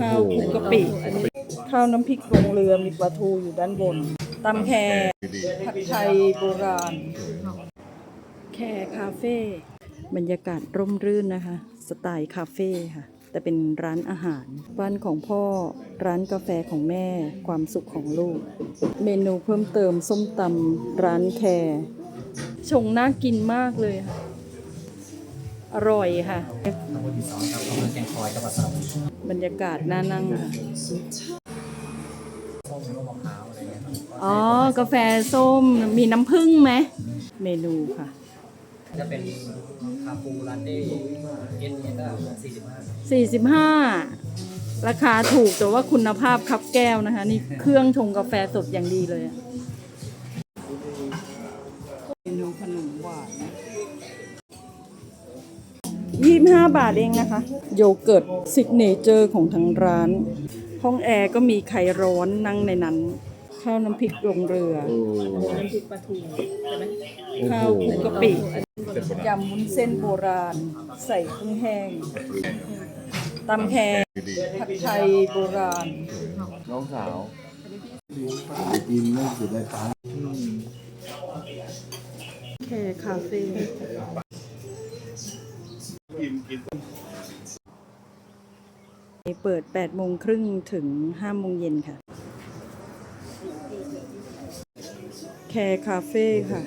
ข้าวคลุกกะปิข้าวน้ำพริกลงเรือมีปลาทูอยู่ด้านบนตำแคผัดไทยโบราณ แคคาเฟ่บรรยากาศร่มรื่นนะคะ สไตล์คาเฟ่ค่ะ แต่เป็นร้านอาหาร บ้านของพ่อร้านกาแฟของแม่ ความสุขของลูก เมนูเพิ่มเติมส้มตำร้านแคร์ชงน่ากินมากเลยค่ะ อร่อยค่ะ บรรยากาศน่านั่งค่ะอ๋อ กาแฟส้มมีน้ำผึ้งไหม เมนูค่ะ จะเป็นคาปูลาเต้เย็นเนี่ยก็สี่สิบห้า45ราคาถูกแต่ว่าคุณภาพครับแก้วนะคะ นี่เครื่องชงกาแฟสดอย่างดีเลยอะ 25 บาทเองนะคะ โยเกิร์ตซิกเนเจอร์ของทางร้าน ห้องแอร์ก็มีไข่ร้อนนั่งในนั้น ข้าวน้ำพริกลงเรือ น้ำพริกปลาทูข้าวคลุกกะปิยำมุ้นเส้นโบราณ ใส่กุ้งแห้งตำแคงผัดไทยโบราณ น้องสาวกินไม่สุดได้ฟ้าแค่คาเฟ่ เปิด8โมงครึ่งถึง5โมงเย็นค่ะ แคร์คาเฟ่ค่ะ